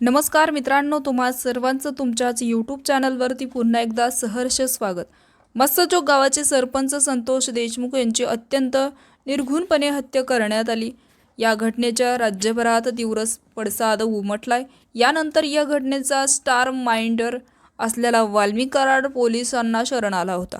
नमस्कार मित्रांनो तुम्हा सर्वांचं तुमच्याच यूट्यूब चॅनलवरती पुन्हा एकदा सहर्ष स्वागत. मत्स्यचोक गावाचे सरपंच संतोष देशमुख यांची अत्यंत निर्घुणपणे हत्या करण्यात आली. या घटनेच्या राज्यभरात तीव्र पडसाद उमटलाय. यानंतर या घटनेचा स्टार माइंडर असलेला वाल्मिक कराड पोलिसांना शरण आला होता.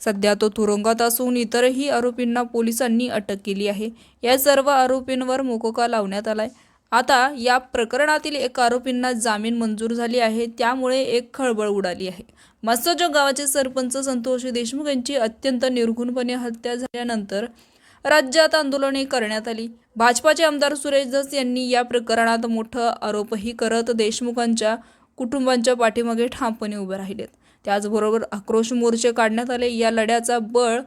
सध्या तो तुरुंगात असून इतरही आरोपींना पोलिसांनी अटक केली आहे. या सर्व आरोपींवर मोकोका लावण्यात आलाय. आता या प्रकरणातील एक आरोपींना जामीन मंजूर झाली आहे. त्यामुळे एक खळबळ उडाली आहे. मत्स्यजोग गावाचे सरपंच संतोष देशमुख यांची अत्यंत निर्घुणपणे हत्या झाल्यानंतर राज्यात आंदोलने करण्यात आली. भाजपाचे आमदार सुरेश धस यांनी या प्रकरणात मोठं आरोपही करत देशमुखांच्या कुटुंबांच्या पाठीमागे ठामपणे उभे राहिलेत. त्याचबरोबर आक्रोश मोर्चे काढण्यात आले. या लढ्याचा बळ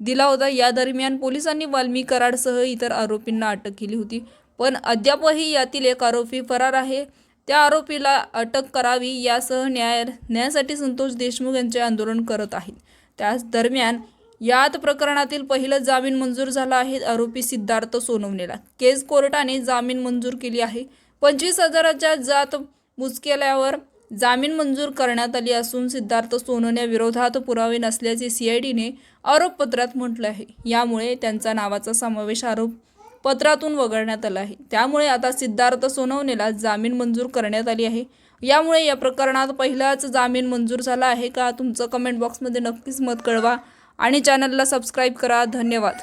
दिला होता. या दरम्यान पोलिसांनी वाल्मी कराडसह इतर आरोपींना अटक केली होती. पण अद्यापही यातील एक आरोपी फरार आहे. त्या आरोपीला अटक करावी यासह न्याय न्यायासाठी संतोष देशमुख यांचे आंदोलन करत आहेत. त्याच दरम्यान यात प्रकरणातील पहिलं जामीन मंजूर झाला आहे आरोपी सिद्धार्थ सोनवणेला. केस कोर्टाने जामीन मंजूर केली आहे. पंचवीस हजाराच्या जात मुचकेल्यावर जामीन मंजूर करण्यात आली असून सिद्धार्थ सोनवण्याविरोधात पुरावे नसल्याचे सीआयडीने आरोपपत्रात म्हटलं आहे. यामुळे त्यांचा नावाचा समावेश आरोप पत्रातून वगळण्यात आला आहे. त्यामुळे आता सिद्धार्थ सोनवणेला जामीन मंजूर करण्यात आली आहे. यामुळे या प्रकरणात पहिलाच जामीन मंजूर झाला आहे का तुमचं कमेंट बॉक्समध्ये नक्कीच मत कळवा आणि चॅनलला सबस्क्राईब करा. धन्यवाद.